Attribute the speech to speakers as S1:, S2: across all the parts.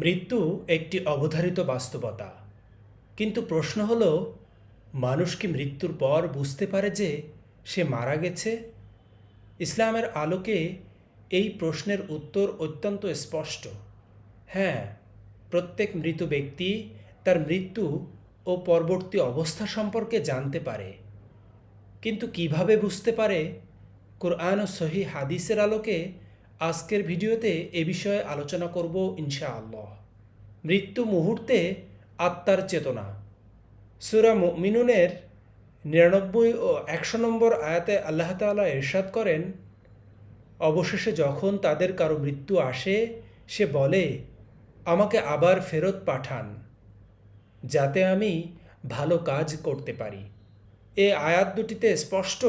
S1: মৃত্যু একটি অবধারিত বাস্তবতা। কিন্তু প্রশ্ন হল, মানুষ কি মৃত্যুর পর বুঝতে পারে যে সে মারা গেছে? ইসলামের আলোকে এই প্রশ্নের উত্তর অত্যন্ত স্পষ্ট। হ্যাঁ প্রত্যেক মৃত ব্যক্তি তার মৃত্যু ও পরবর্তী অবস্থা সম্পর্কে জানতে পারে। কিন্তু কীভাবে বুঝতে পারে? কোরআন ও সহি হাদিসের আলোকে আজকের ভিডিওতে এ বিষয়ে আলোচনা করব ইনশাআল্লাহ। মৃত্যু মুহূর্তে আত্মার চেতনা। সুরা মিনুনের নিরানব্বই ও একশো নম্বর আয়াতে আল্লাহ তাআলা ইরশাদ করেন, অবশেষে যখন তাদের কারও মৃত্যু আসে, সে বলে, আমাকে আবার ফেরত পাঠান, যাতে আমি ভালো কাজ করতে পারি। এ আয়াত দুটিতে স্পষ্ট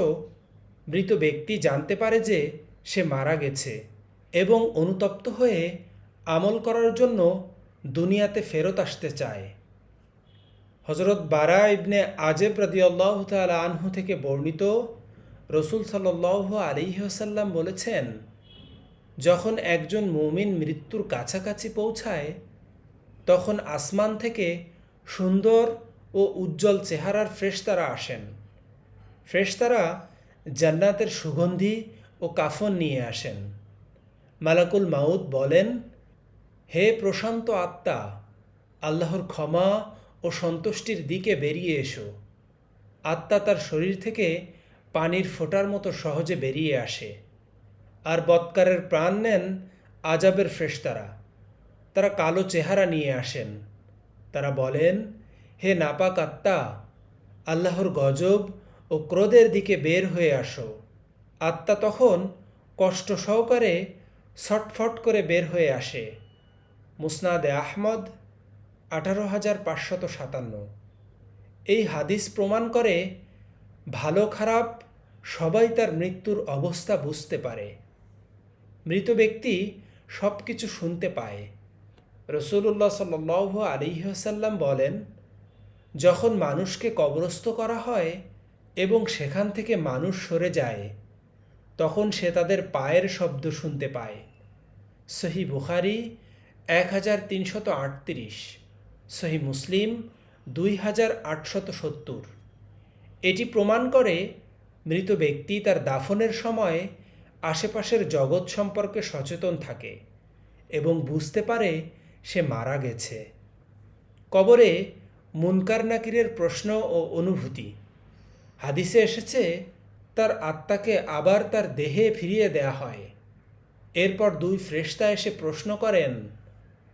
S1: মৃত ব্যক্তি জানতে পারে যে সে মারা গেছে। এবং অনুতপ্ত হয়ে আমল করার জন্য দুনিয়াতে ফেরত আসতে চায়। হজরত বারা ইবনে আজেব রদিয়াল্লাহ তাল আনহু থেকে বর্ণিত রসুল সাল্লাহ আলিহাসাল্লাম বলেছেন, যখন একজন মুমিন মৃত্যুর কাছাকাছি পৌঁছায়, তখন আসমান থেকে সুন্দর ও উজ্জ্বল চেহারার ফ্রেশতারা আসেন। ফ্রেশতারা জান্নাতের সুগন্ধি ও কাফন নিয়ে আসেন। মালাকুল মাউদ বলেন, হে প্রশান্ত আত্মা, আল্লাহর ক্ষমা ও সন্তুষ্টির দিকে বেরিয়ে এসো। আত্মা তার শরীর থেকে পানির ফোটার মতো সহজে বেরিয়ে আসে। আর বৎকারের প্রাণ নেন আজাবের ফ্রেশতারা। তারা কালো চেহারা নিয়ে আসেন। তারা বলেন, হে নাপাক আত্মা, আল্লাহর গজব ও ক্রোধের দিকে বের হয়ে আসো। আত্মা তখন কষ্ট সহকারে ছটফট করে বের হয়ে আসে। মুসনাদে আহমদ, আঠারো হাজার পাঁচশত সাতান্ন। এই হাদিস প্রমাণ করে ভালো খারাপ সবাই তার মৃত্যুর অবস্থা বুঝতে পারে। মৃত ব্যক্তি সব কিছু শুনতে পায়। রসুল্লাহ সাল আলিহাসাল্লাম বলেন, যখন মানুষকে কবরস্থ করা হয় এবং সেখান থেকে মানুষ সরে যায়, তখন সে তাদের পায়ের শব্দ শুনতে পায়। সহি বুখারি এক হাজার তিনশত আটত্রিশ, সহি মুসলিম দুই হাজার আটশত সত্তর। এটি প্রমাণ করে মৃত ব্যক্তি তার দাফনের সময় আশেপাশের জগৎ সম্পর্কে সচেতন থাকে এবং বুঝতে পারে সে মারা গেছে। কবরে মুনকার নাকিরের প্রশ্ন ও অনুভূতি। হাদিসে এসেছে, তার আত্মাকে আবার তার দেহে ফিরিয়ে দেয়া হয়। এরপর দুই ফ্রেস্তা এসে প্রশ্ন করেন,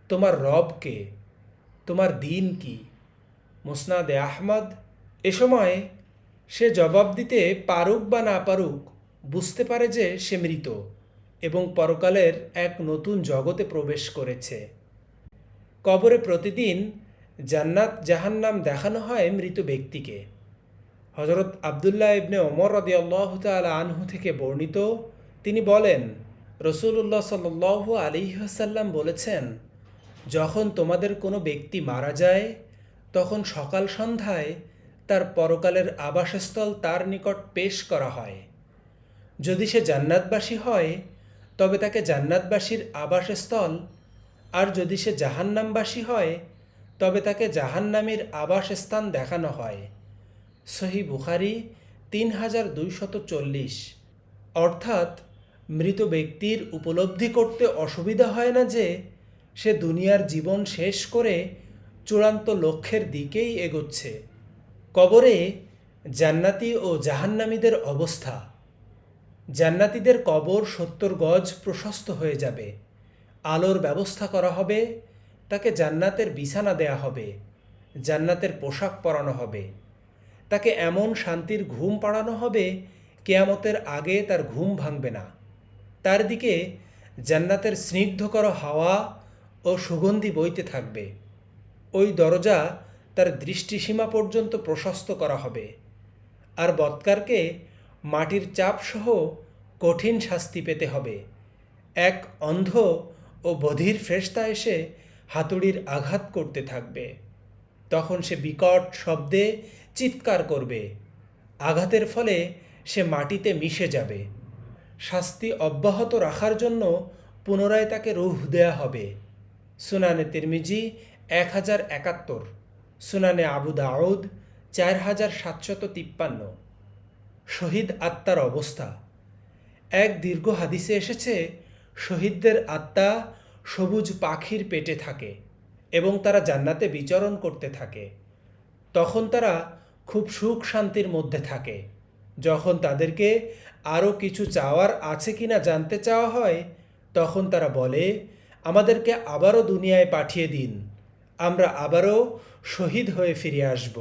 S1: তোমার রব কে? তোমার দিন কি? মুসনাদে আহমদ, এ সময় সে জবাব দিতে পারুক বা না পারুক, বুঝতে পারে যে সে মৃত এবং পরকালের এক নতুন জগতে প্রবেশ করেছে। কবরে প্রতিদিন জান্নাত জাহান্নাম দেখানো হয় মৃত ব্যক্তিকে। হজরত আবদুল্লাহ ইবনে ওমর রদি আল্লাহ তালা আনহু থেকে বর্ণিত, তিনি বলেন রসুল্লাহ সাল আলিহাসাল্লাম বলেছেন, যখন তোমাদের কোনো ব্যক্তি মারা যায়, তখন সকাল সন্ধ্যায় তার পরকালের আবাসস্থল তার নিকট পেশ করা হয়। যদি সে জান্নাতবাসী হয়, তবে তাকে জান্নাতবাসীর আবাসস্থল, আর যদি সে জাহান্নামবাসী হয়, তবে তাকে জাহান্নামীর আবাসস্থান দেখানো হয়। সহি বুখারি তিন হাজার দুইশত চল্লিশ। অর্থাৎ মৃত ব্যক্তির উপলব্ধি করতে অসুবিধা হয় না যে সে দুনিয়ার জীবন শেষ করে চূড়ান্ত লক্ষ্যের দিকেই এগোচ্ছে। কবরে জান্নাতি ও জাহান্নামীদের অবস্থা। জান্নাতিদের কবর সত্তর গজ প্রশস্ত হয়ে যাবে। আলোর ব্যবস্থা করা হবে, তাকে জান্নাতের বিছানা দেয়া হবে, জান্নাতের পোশাক পরানো হবে। তাকে এমন শান্তির ঘুম পাড়ানো হবে, কেয়ামতের আগে তার ঘুম ভাঙবে না। তার দিকে জান্নাতের স্নিগ্ধকর হাওয়া ও সুগন্ধি বইতে থাকবে। ওই দরজা তার দৃষ্টিসীমা পর্যন্ত প্রশস্ত করা হবে। আর বৎকারকে মাটির চাপসহ কঠিন শাস্তি পেতে হবে। এক অন্ধ ও বধির ফ্রেস্তা এসে হাতুড়ির আঘাত করতে থাকবে। তখন সে বিকট শব্দে চিৎকার করবে। আঘাতের ফলে সে মাটিতে মিশে যাবে। শাস্তি অব্যাহত রাখার জন্য পুনরায় তাকে রুহ দেয়া হবে। সুনানে তিরমিজি এক হাজার একাত্তর, সুনানে আবু দাউদ চার হাজার সাতশত তিপ্পান্ন। শহীদ আত্মার অবস্থা। এক দীর্ঘ হাদিসে এসেছে, শহীদদের আত্মা সবুজ পাখির পেটে থাকে এবং তারা জান্নাতে বিচরণ করতে থাকে। তখন তারা খুব সুখ শান্তির মধ্যে থাকে। যখন তাদেরকে আরও কিছু চাওয়ার আছে কিনা জানতে চাওয়া হয়, তখন তারা বলে, আমাদেরকে আবারও দুনিয়ায় পাঠিয়ে দিন, আমরা আবারও শহীদ হয়ে ফিরে আসব।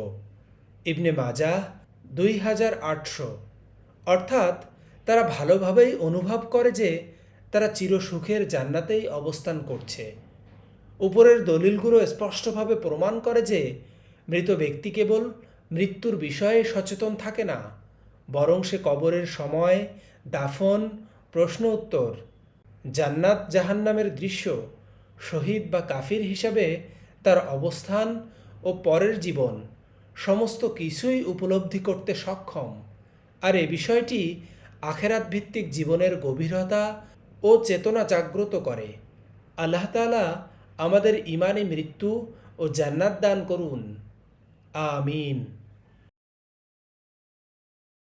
S1: ইবনে মাজা দুই হাজার আটশো। অর্থাৎ তারা ভালোভাবেই অনুভব করে যে তারা চিরসুখের জান্নাতেই অবস্থান করছে। উপরের দলিলগুলো স্পষ্টভাবে প্রমাণ করে যে মৃত ব্যক্তি কেবল মৃত্যুর বিষয়ে সচেতন থাকে না বরং সে কবরের সময়, দাফন, প্রশ্ন উত্তর, জান্নাত জাহান্নামের দৃশ্য, শহীদ বা কাফির হিসাবে তার অবস্থান ও পরের জীবন, সমস্ত কিছুই উপলব্ধি করতে সক্ষম। আর এ বিষয়টি আখেরাত ভিত্তিক জীবনের গভীরতা ও চেতনা জাগ্রত করে। আল্লাহ তাআলা আমাদের ইমানি মৃত্যু ও জান্নাত দান করুন। আমিন।